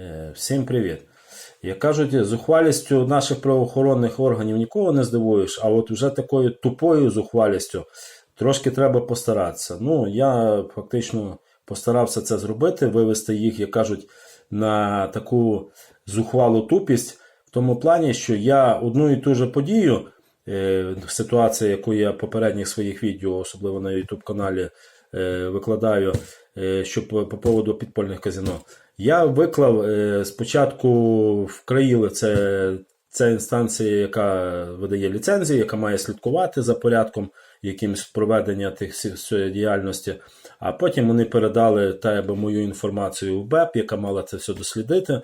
Е, Всім привіт. Як кажуть, зухвалістю наших правоохоронних органів нікого не здивуєш, а от вже такою тупою зухвалістю трошки треба постаратися. Ну, я фактично постарався це зробити, вивести їх, як кажуть, на таку зухвалу тупість, в тому плані, що я одну і ту же подію, е, ситуація, яку я в попередніх своїх відео, особливо на YouTube каналі, викладаю, е, що по, по поводу підпольних казино. Я виклав е, спочатку в Країли, це, це інстанція, яка видає ліцензії, яка має слідкувати за порядком якимось проведення тих всі- всієї діяльності. А потім вони передали та мою інформацію в БЕП, яка мала це все дослідити.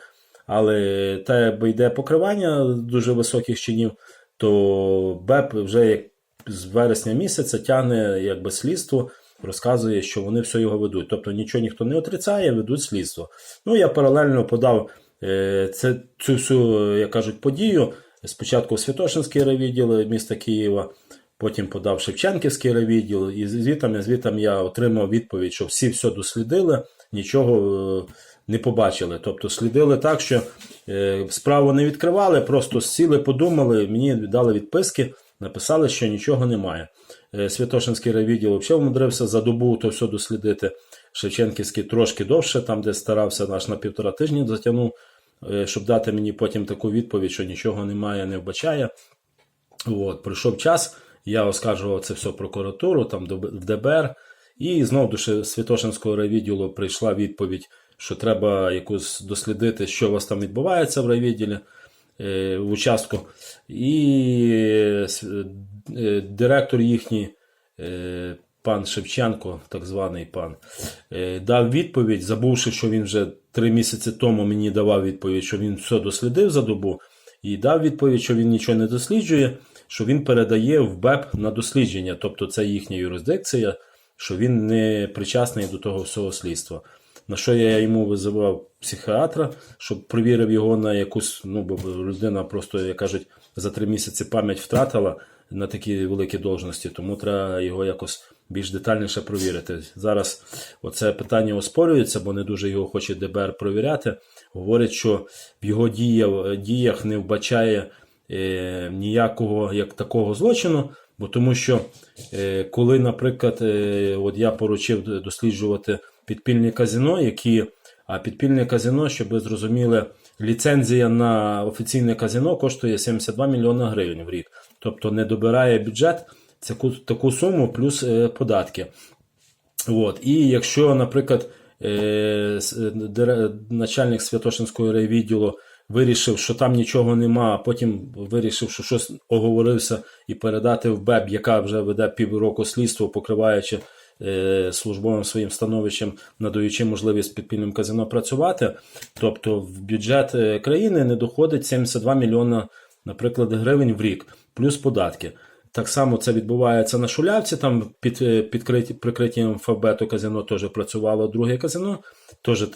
Але та йде покривання дуже високих чинів, то БЕП вже як з вересня місяця тягне якби слідство, розказує, що вони все його ведуть. Тобто нічого ніхто не отрицає, ведуть слідство. Ну я паралельно подав е, це, цю всю, як кажуть, подію. Спочатку в Святошинський райвідділ міста Києва, потім подав Шевченківський райвідділ, і звітом, звітом я отримав відповідь, що всі все дослідили, нічого е, не побачили. Тобто слідили так, що е, справу не відкривали, просто сіли, подумали, мені дали відписки, написали, що нічого немає. Е, Святошинський райвідділ взагалі вмудрився за добу то все дослідити. Шевченківський трошки довше, там, де старався аж на півтора тижні затягнув, е, щоб дати мені потім таку відповідь, що нічого немає, не вбачає. От, пройшов час, я оскаржував це все прокуратуру, там в ДБР, і знову до Святошинського райвідділу прийшла відповідь, що треба якусь дослідити, що у вас там відбувається в райвідділі в участку. І е, е, директор їхній, е, пан Шевченко, так званий пан, е, дав відповідь, забувши, що він вже три місяці тому мені давав відповідь, що він все дослідив за добу, і дав відповідь, що він нічого не досліджує, що він передає в БЕП на дослідження, тобто це їхня юрисдикція, що він не причасний до того всього слідства. На що я йому визивав психіатра, щоб провірив його на якусь, ну, бо людина просто, як кажуть, за три місяці пам'ять втратила на такі великі должності, тому треба його якось більш детальніше провірити. Зараз оце питання оспорюється, бо не дуже його хоче ДБР провіряти. Говорять, що в його діях не вбачає е, ніякого як такого злочину, бо тому що е, коли, наприклад, е, от я поручив досліджувати підпільні казино, які, а підпільне казино, щоб ви зрозуміли, ліцензія на офіційне казино коштує 72 мільйона гривень в рік. Тобто не добирає бюджет таку, таку суму плюс е, податки. От. І якщо, наприклад, е, с- начальник Святошинського райвідділу вирішив, що там нічого нема, а потім вирішив, що щось оговорився і передати в БЕБ, яка вже веде півроку слідство, покриваючи е, службовим своїм становищем, надаючи можливість підпільним казино працювати, тобто в бюджет е, країни не доходить 72 мільйона, наприклад, гривень в рік, плюс податки. Так само це відбувається на Шулявці, там під, е, підкриті, прикриттям ФБ казино теж працювало друге казино, теж,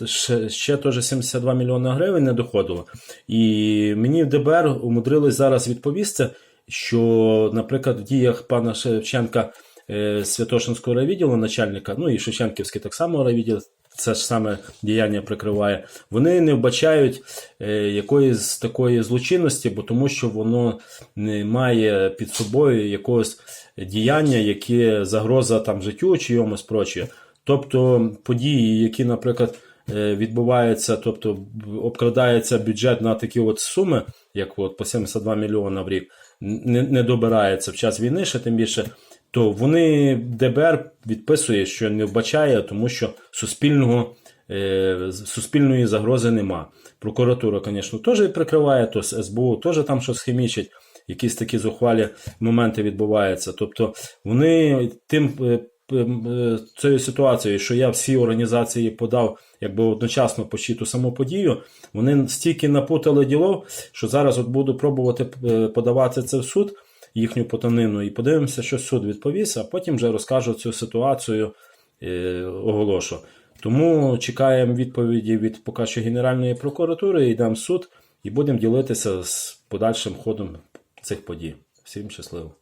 ще, теж 72 мільйони гривень не доходило. І мені в ДБР умудрилось зараз відповісти, що, наприклад, в діях пана Шевченка е, Святошинського райвідділу, начальника, ну і Шевченківський так само райвідділ, це ж саме діяння прикриває, вони не вбачають е, якоїсь такої злочинності, бо тому що воно не має під собою якогось діяння, яке загроза там життю чи йомусь прочее. Тобто події, які, наприклад, е, відбуваються, тобто обкрадається бюджет на такі от суми, як от по 72 мільйона в рік, не, не добирається в час війни, ще тим більше, то вони ДБР відписує, що не вбачає, тому що суспільного, е, суспільної загрози нема. Прокуратура, звісно, теж прикриває, то СБУ теж там щось хімічить, якісь такі зухвалі моменти відбуваються. Тобто вони тим е, е, цією ситуацією, що я всі організації подав якби одночасно почти ту саму подію, вони стільки напутали ділов, що зараз от буду пробувати подавати це в суд, їхню потанину, і подивимося, що суд відповість, а потім вже розкажу цю ситуацію, е, оголошу. Тому чекаємо відповіді від поки що Генеральної прокуратури, йдемо в суд і будемо ділитися з подальшим ходом цих подій. Всім щасливо.